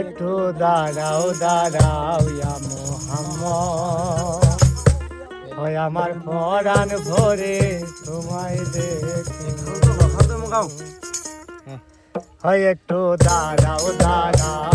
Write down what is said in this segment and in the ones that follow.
একটু দাঁড়াও দাঁড়াও ইয়া মোহাম্মদ। হয় আমার পরাণ ভরে তোমায় দেখে। হয় একটু দাঁড়াও দাঁড়াও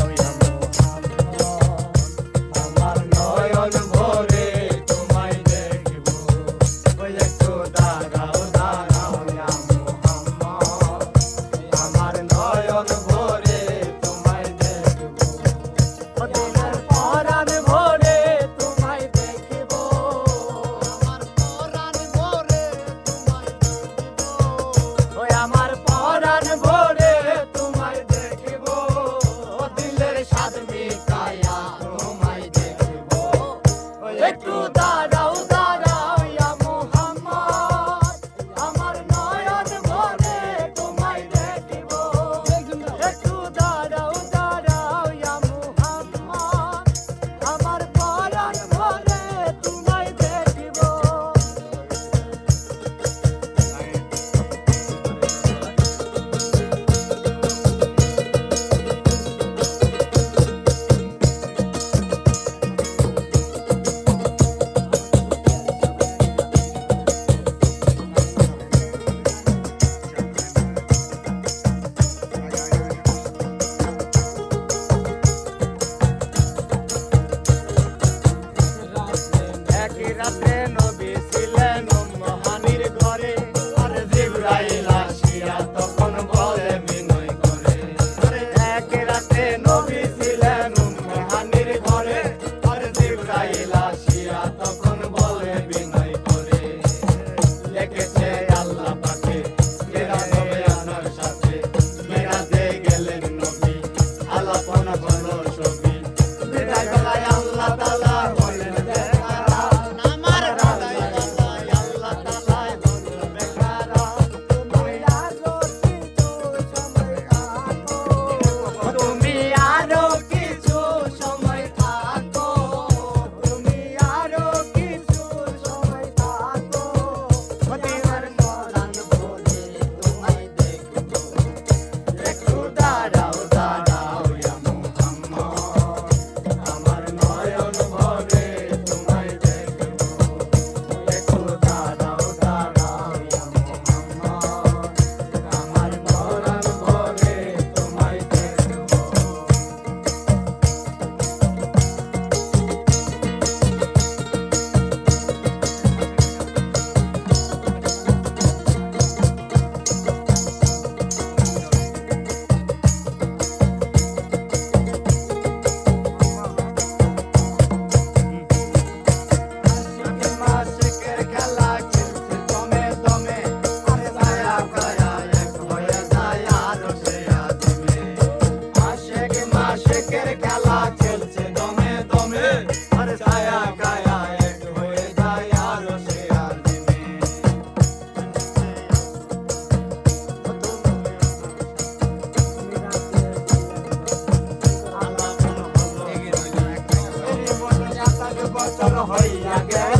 অচল হইয়া গেল।